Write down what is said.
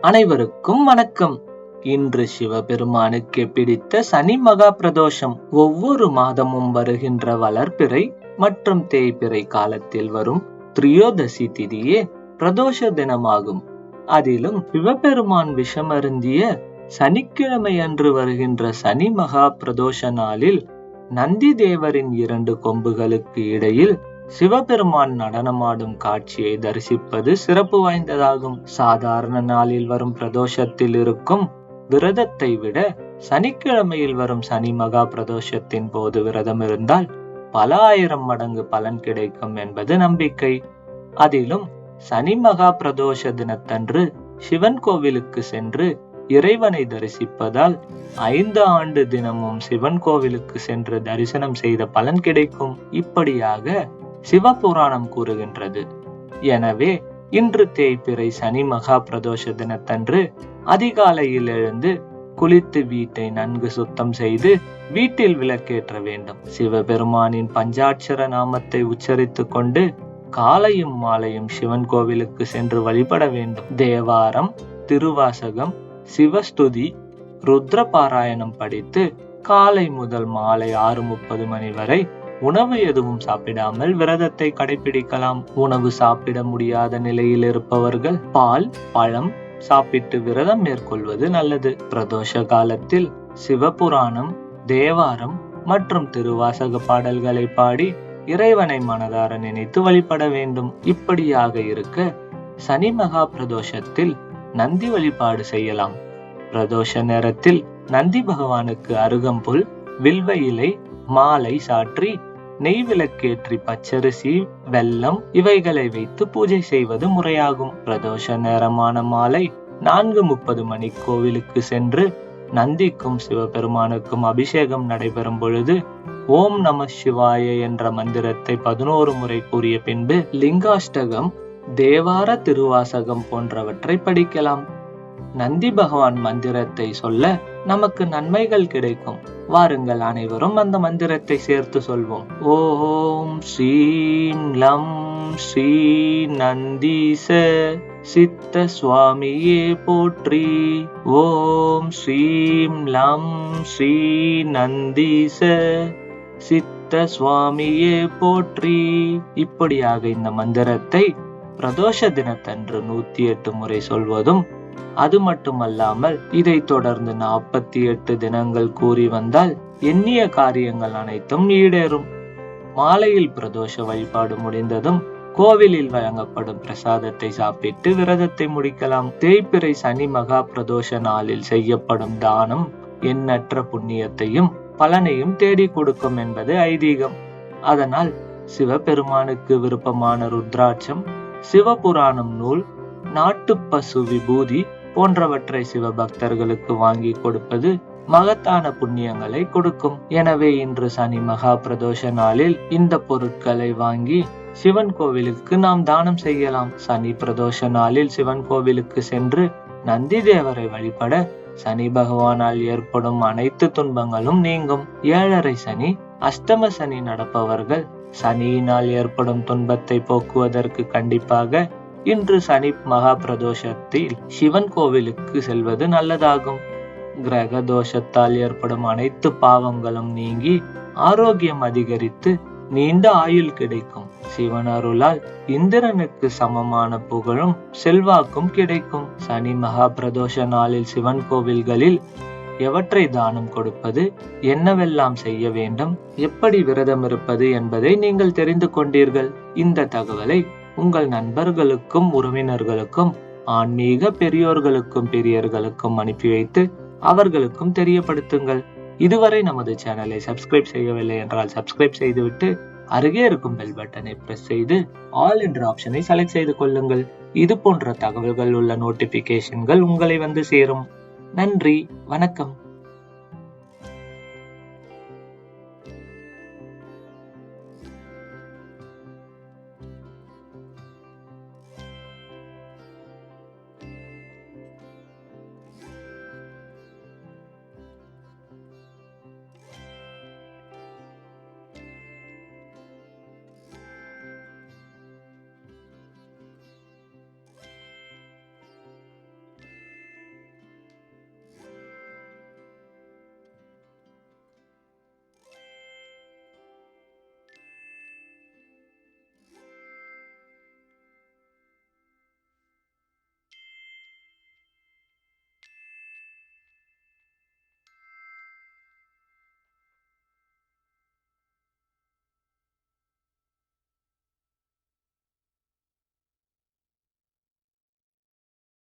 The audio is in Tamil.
அனைவருக்கும் வணக்கம். இன்று சிவபெருமானுக்கு பிடித்த சனி மகா பிரதோஷம். ஒவ்வொரு மாதமும் வருகின்ற வளர்ப்பிறை மற்றும் தேய்பிறை காலத்தில் வரும் திரியோதசி திதியே பிரதோஷ தினமாகும். அதிலும் சிவபெருமான் விஷமருந்திய சனிக்கிழமை அன்று வருகின்ற சனி மகா பிரதோஷ நாளில் நந்தி தேவரின் இரண்டு கொம்புகளுக்கு இடையில் சிவபெருமான் நடனமாடும் காட்சியை தரிசிப்பது சிறப்பு வாய்ந்ததாகும். சாதாரண நாளில் வரும் பிரதோஷத்தில் இருக்கும் விரதத்தை விட சனிக்கிழமையில் வரும் சனி மகா பிரதோஷத்தின் போது விரதம் இருந்தால் பல ஆயிரம் மடங்கு பலன் கிடைக்கும் என்பது நம்பிக்கை. அதிலும் சனி மகா பிரதோஷ தினத்தன்று சிவன் கோவிலுக்கு சென்று இறைவனை தரிசிப்பதால் ஐந்து ஆண்டு தினமும் சிவன் கோவிலுக்கு சென்று தரிசனம் செய்த பலன் கிடைக்கும். இப்படியாக சிவபுராணம் கூறுகின்றது. எனவே இன்று தேய்பிறை சனி மகா பிரதோஷ தினத்தன்று அதிகாலையில் எழுந்து குளித்து வீட்டை நன்கு சுத்தம் செய்து வீட்டில் விளக்கேற்ற வேண்டும். சிவபெருமானின் பஞ்சாட்சர நாமத்தை உச்சரித்துக் கொண்டு காலையும் மாலையும் சிவன் கோவிலுக்கு சென்று வழிபட வேண்டும். தேவாரம் திருவாசகம் சிவஸ்துதி ருத்ர பாராயணம் படித்து காலை முதல் மாலை ஆறு முப்பது மணி வரை உணவு எதுவும் சாப்பிடாமல் விரதத்தை கடைபிடிக்கலாம். உணவு சாப்பிட முடியாத நிலையில் இருப்பவர்கள் பால் பழம் சாப்பிட்டு விரதம் மேற்கொள்வது நல்லது. பிரதோஷ காலத்தில் சிவபுராணம் தேவாரம் மற்றும் திருவாசக பாடல்களை பாடி இறைவனை மனதார நினைத்து வழிபட வேண்டும். இப்படியாக இருக்க சனி மகா பிரதோஷத்தில் நந்தி வழிபாடு செய்யலாம். பிரதோஷ நேரத்தில் நந்தி பகவானுக்கு அருகம்புல் வில்வ இலை மாலை சாற்றி நெய் விளக்கேற்றி பச்சரிசி வெல்லம் இவைகளை வைத்து பூஜை செய்வது முறையாகும். பிரதோஷ நேரமான மாலை நான்கு முப்பது மணி கோவிலுக்கு சென்று நந்திக்கும் சிவபெருமானுக்கும் அபிஷேகம் நடைபெறும் பொழுது ஓம் நம சிவாய என்ற மந்திரத்தை பதினோரு முறை கூறிய பின்பு லிங்காஷ்டகம் தேவார திருவாசகம் போன்றவற்றை படிக்கலாம். நந்தி பகவான் மந்திரத்தை சொல்ல நமக்கு நன்மைகள் கிடைக்கும். வாருங்கள் அனைவரும் அந்த மந்திரத்தை சேர்த்து சொல்வோம். ஓம் ஸ்ரீம் லம் ஸ்ரீ நந்தீச சித்த சுவாமியே போற்றி. ஓம் ஸ்ரீம் லம் ஸ்ரீ நந்தீச சித்த சுவாமியே போற்றி. இப்படியாக இந்த மந்திரத்தை பிரதோஷ தினத்தன்று நூத்தி எட்டு முறை சொல்வதும் அது மட்டுமல்லாமல் இதை தொடர்ந்து நாற்பத்தி எட்டு தினங்கள் கூறி வந்தால் எண்ணிய காரியங்கள் அனைத்தும் ஈடேறும். மாலையில் பிரதோஷ வழிபாடு முடிந்ததும் கோவிலில் வழங்கப்படும் பிரசாதத்தை சாப்பிட்டு விரதத்தை முடிக்கலாம். தேய்பிறை சனி மகா பிரதோஷ நாளில் செய்யப்படும் தானம் எண்ணற்ற புண்ணியத்தையும் பலனையும் தேடி கொடுக்கும் என்பது ஐதீகம். அதனால் சிவபெருமானுக்கு விருப்பமான ருத்ராட்சம் சிவபுராணம் நூல் நாட்டு பசு விபூதி போன்றவற்றை சிவபக்தர்களுக்கு வாங்கி கொடுப்பது மகத்தான புண்ணியங்களை கொடுக்கும். எனவே இன்று சனி மகா பிரதோஷ நாளில் இந்த பொருட்களை வாங்கி சிவன் கோவிலுக்கு நாம் தானம் செய்யலாம். சனி பிரதோஷ நாளில் சிவன் கோவிலுக்கு சென்று நந்தி தேவரை வழிபட சனி பகவானால் ஏற்படும் அனைத்து துன்பங்களும் நீங்கும். ஏழரை சனி அஷ்டம சனி நடப்பவர்கள் சனியினால் ஏற்படும் துன்பத்தை போக்குவதற்கு கண்டிப்பாக இன்று சனி மகா பிரதோஷத்தில் சிவன் கோவிலுக்கு செல்வது நல்லதாகும். கிரக தோஷத்தால் ஏற்படும் அனைத்து பாவங்களும் நீங்கி ஆரோக்கியம் அதிகரித்து நீண்ட ஆயுள் கிடைக்கும். சிவன் அருளால் இந்திரனுக்கு சமமான புகழும் செல்வாக்கும் கிடைக்கும். சனி மகா பிரதோஷ நாளில் சிவன் கோவில்களில் எவற்றை தானம் கொடுப்பது என்னவெல்லாம் செய்ய வேண்டும் எப்படி விரதம் இருப்பது என்பதை நீங்கள் தெரிந்து கொண்டீர்கள். இந்த தகவலை உங்கள் நண்பர்களுக்கும் உறவினர்களுக்கும் ஆன்மீக பெரியோர்களுக்கும் பெரியர்களுக்கும் அனுப்பி வைத்து அவர்களுக்கும் தெரியப்படுத்துங்கள். இதுவரை நமது சேனலை சப்ஸ்கிரைப் செய்யவில்லை என்றால் சப்ஸ்கிரைப் செய்துவிட்டு அருகே இருக்கும் பெல் பட்டனை பிரஸ் செய்து ஆல் என்ற ஆப்ஷனை செலக்ட் செய்து கொள்ளுங்கள். இது போன்ற தகவல்கள் உள்ள நோட்டிபிகேஷன்கள் உங்களை வந்து சேரும். நன்றி வணக்கம்.